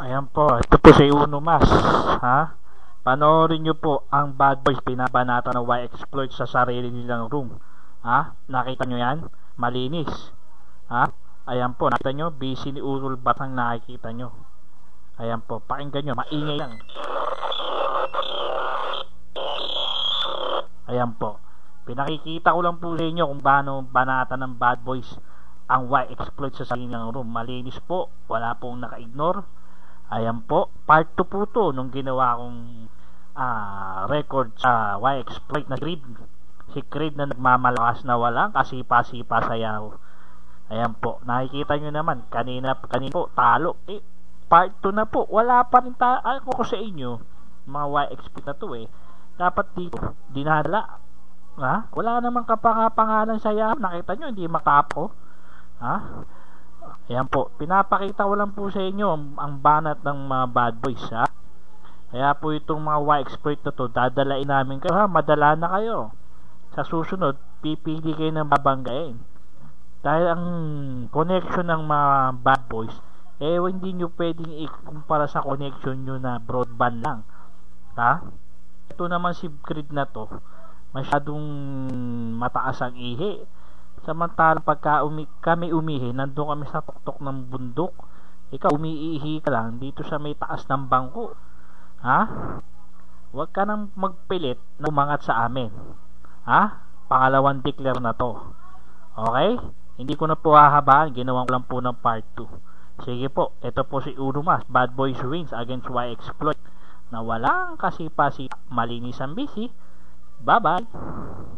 Ayan po, ito po si Uno Mas, ha? Panoorin nyo po ang bad boys binabanata ng Y-exploit sa sarili nilang room. Ha? Nakita nyo yan? Malinis. Ha? Ayan po, nakita nyo? Busy ni Urul Batang nakikita nyo. Ayan po, pakinggan nyo, maingay lang. Ayan po. Pinakikita ko lang po sa inyo kung paano banata ng bad boys ang Y-exploit sa sarili ng room. Malinis po, wala pong naka-ignore. Ayan po, part 2 po to nung ginawa kong uh, record sa Y-exploit na Creed. Si Creed na nagmamalakas na walang kasipa-sipa sayaw. Ayan po, nakikita nyo naman, kanina, kanina po, talo. Eh, part 2 na po, wala pa rin ta ako ko sa inyo, mga Y-exploit na to eh. Dapat dito, dinadala. Ha? Wala namang kapangapangalan sayaw. Nakita nyo, hindi makapo. Ha? Ayan po, pinapakita ko lang po sa inyo ang, banat ng mga bad boys ha. Kaya po itong mga Y-exploit na to, dadalain namin kayo ha, madala na kayo. Sa susunod, pipili kayo ng babanggain. Dahil ang connection ng mga bad boys, eh hindi nyo pwedeng ikumpara sa connection nyo na broadband lang. Ha? Ito naman si grid na to, masyadong mataas ang ihi Samantalang pagka umi kami umihi, nandun kami sa tuktok ng bundok. Ikaw umiihi ka lang dito sa may taas ng bangko. Ha? Huwag ka nang magpilit na umangat sa amin. Ha? Pangalawang declare na to. Okay? Hindi ko na po hahabaan. Ginawan ko lang po ng part 2. Sige po, ito po si Urumas. Bad Boys wins against Y-Exploit na walang kasipa si malinis ang busy. Bye-bye!